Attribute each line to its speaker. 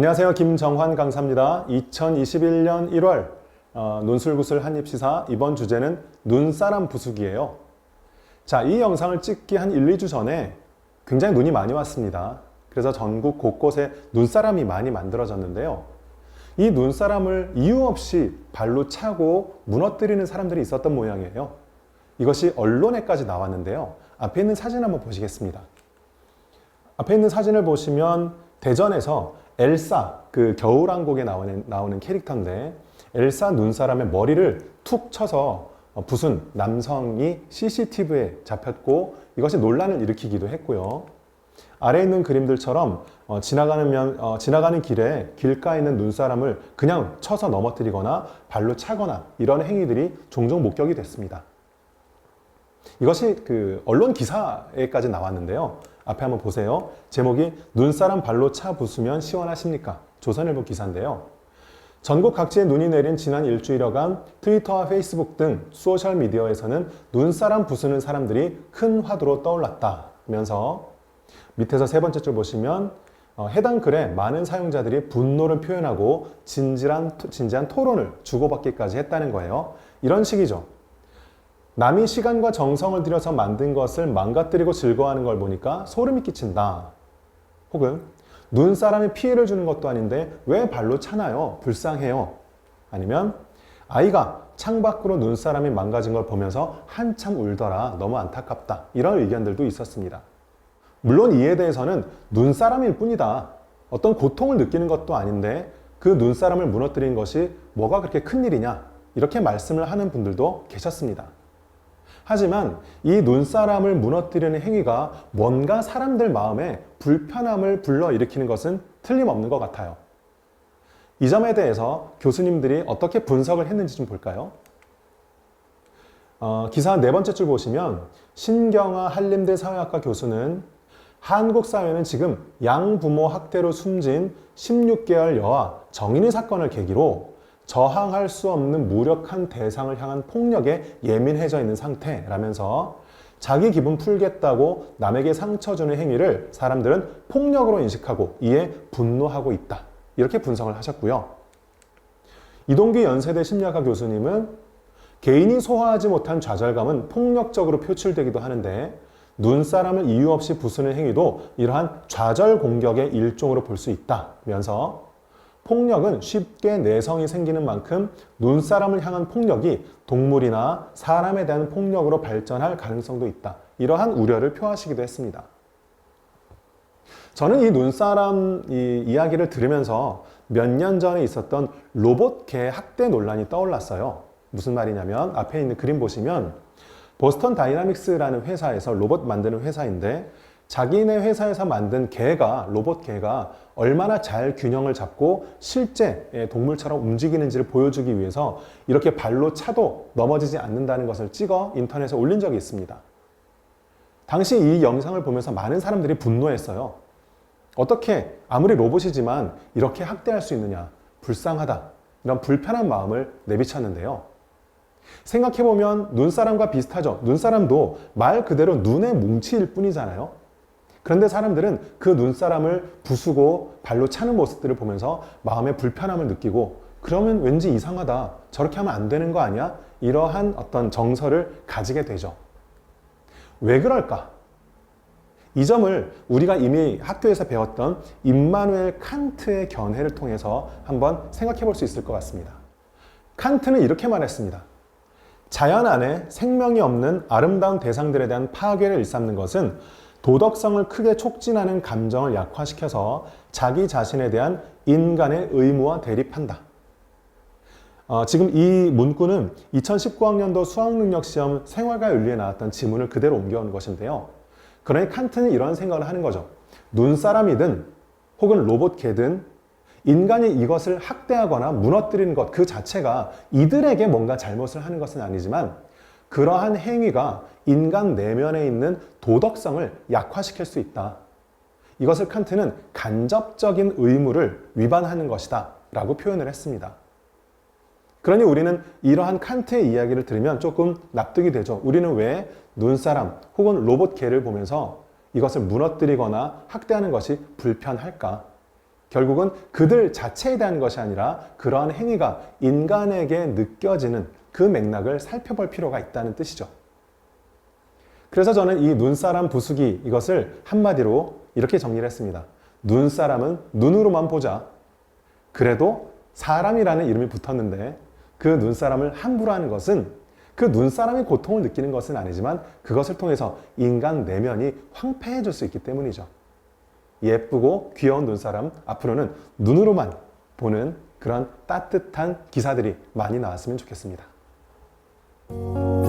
Speaker 1: 안녕하세요. 김정환 강사입니다. 2021년 1월 어, 논술구슬 한입시사 이번 주제는 눈사람 부수기예요. 자, 이 영상을 찍기 한 1, 2주 전에 굉장히 눈이 많이 왔습니다. 그래서 전국 곳곳에 눈사람이 많이 만들어졌는데요. 이 눈사람을 이유 없이 발로 차고 무너뜨리는 사람들이 있었던 모양이에요. 이것이 언론에까지 나왔는데요. 앞에 있는 사진 한번 보시겠습니다. 앞에 있는 사진을 보시면 대전에서 엘사 그 겨울왕국에 나오는 나오는 캐릭터인데 엘사 눈사람의 머리를 툭 쳐서 어, 부순 남성이 CCTV에 잡혔고 이것이 논란을 일으키기도 했고요. 아래 있는 그림들처럼 어, 지나가는 면, 어, 지나가는 길에 길가에 있는 눈사람을 그냥 쳐서 넘어뜨리거나 발로 차거나 이런 행위들이 종종 목격이 됐습니다. 이것이 그 언론 기사에까지 나왔는데요. 앞에 한번 보세요. 제목이 눈사람 발로 차 부수면 시원하십니까? 조선일보 기사인데요. 전국 각지에 눈이 내린 지난 일주일여간 트위터와 페이스북 등 소셜미디어에서는 눈사람 부수는 사람들이 큰 화두로 떠올랐다면서 밑에서 세 번째 줄 보시면 어, 해당 글에 많은 사용자들이 분노를 표현하고 진지한, 진지한 토론을 주고받기까지 했다는 거예요. 이런 식이죠. 남이 시간과 정성을 들여서 만든 것을 망가뜨리고 즐거워하는 걸 보니까 소름이 끼친다. 혹은 눈사람이 피해를 주는 것도 아닌데 왜 발로 차나요? 불쌍해요. 아니면 아이가 창밖으로 눈사람이 망가진 걸 보면서 한참 울더라. 너무 안타깝다. 이런 의견들도 있었습니다. 물론 이에 대해서는 눈사람일 뿐이다. 어떤 고통을 느끼는 것도 아닌데 그 눈사람을 무너뜨린 것이 뭐가 그렇게 큰 일이냐. 이렇게 말씀을 하는 분들도 계셨습니다. 하지만 이 눈사람을 무너뜨리는 행위가 뭔가 사람들 마음에 불편함을 불러일으키는 것은 틀림없는 것 같아요. 이 점에 대해서 교수님들이 어떻게 분석을 했는지 좀 볼까요? 어, 기사 네 번째 줄 보시면 신경아 한림대 사회학과 교수는 한국 사회는 지금 양부모 학대로 숨진 16개월 여아 정인이 사건을 계기로 저항할 수 없는 무력한 대상을 향한 폭력에 예민해져 있는 상태라면서 자기 기분 풀겠다고 남에게 상처 주는 행위를 사람들은 폭력으로 인식하고 이에 분노하고 있다. 이렇게 분석을 하셨고요. 이동규 연세대 심리학과 교수님은 개인이 소화하지 못한 좌절감은 폭력적으로 표출되기도 하는데 눈사람을 이유 없이 부수는 행위도 이러한 좌절 공격의 일종으로 볼 수 있다면서 폭력은 쉽게 내성이 생기는 만큼 눈사람을 향한 폭력이 동물이나 사람에 대한 폭력으로 발전할 가능성도 있다. 이러한 우려를 표하시기도 했습니다. 저는 이 눈사람 이 이야기를 들으면서 몇 년 전에 있었던 로봇 개 학대 논란이 떠올랐어요. 무슨 말이냐면 앞에 있는 그림 보시면 보스턴 다이나믹스라는 회사에서 로봇 만드는 회사인데 자기네 회사에서 만든 개가 로봇 개가 얼마나 잘 균형을 잡고 실제 동물처럼 움직이는지를 보여주기 위해서 이렇게 발로 차도 넘어지지 않는다는 것을 찍어 인터넷에 올린 적이 있습니다. 당시 이 영상을 보면서 많은 사람들이 분노했어요. 어떻게 아무리 로봇이지만 이렇게 학대할 수 있느냐 불쌍하다 이런 불편한 마음을 내비쳤는데요. 생각해보면 눈사람과 비슷하죠. 눈사람도 말 그대로 눈의 뭉치일 뿐이잖아요. 그런데 사람들은 그 눈사람을 부수고 발로 차는 모습들을 보면서 마음의 불편함을 느끼고 그러면 왠지 이상하다. 저렇게 하면 안 되는 거 아니야? 이러한 어떤 정서를 가지게 되죠. 왜 그럴까? 이 점을 우리가 이미 학교에서 배웠던 임마누엘 칸트의 견해를 통해서 한번 생각해 볼 수 있을 것 같습니다. 칸트는 이렇게 말했습니다. 자연 안에 생명이 없는 아름다운 대상들에 대한 파괴를 일삼는 것은 도덕성을 크게 촉진하는 감정을 약화시켜서 자기 자신에 대한 인간의 의무와 대립한다. 어, 지금 이 문구는 2019학년도 수학능력시험 생활과 윤리에 나왔던 지문을 그대로 옮겨오는 것인데요. 그러니 칸트는 이런 생각을 하는 거죠. 눈사람이든 혹은 로봇 개든 인간이 이것을 학대하거나 무너뜨리는 것 그 자체가 이들에게 뭔가 잘못을 하는 것은 아니지만 그러한 행위가 인간 내면에 있는 도덕성을 약화시킬 수 있다. 이것을 칸트는 간접적인 의무를 위반하는 것이다. 라고 표현을 했습니다. 그러니 우리는 이러한 칸트의 이야기를 들으면 조금 납득이 되죠. 우리는 왜 눈사람 혹은 로봇 개를 보면서 이것을 무너뜨리거나 학대하는 것이 불편할까? 결국은 그들 자체에 대한 것이 아니라 그러한 행위가 인간에게 느껴지는 그 맥락을 살펴볼 필요가 있다는 뜻이죠. 그래서 저는 이 눈사람 부수기 이것을 한마디로 이렇게 정리를 했습니다. 눈사람은 눈으로만 보자. 그래도 사람이라는 이름이 붙었는데 그 눈사람을 함부로 하는 것은 그 눈사람이 고통을 느끼는 것은 아니지만 그것을 통해서 인간 내면이 황폐해질 수 있기 때문이죠. 예쁘고 귀여운 눈사람 앞으로는 눈으로만 보는 그런 따뜻한 기사들이 많이 나왔으면 좋겠습니다. Música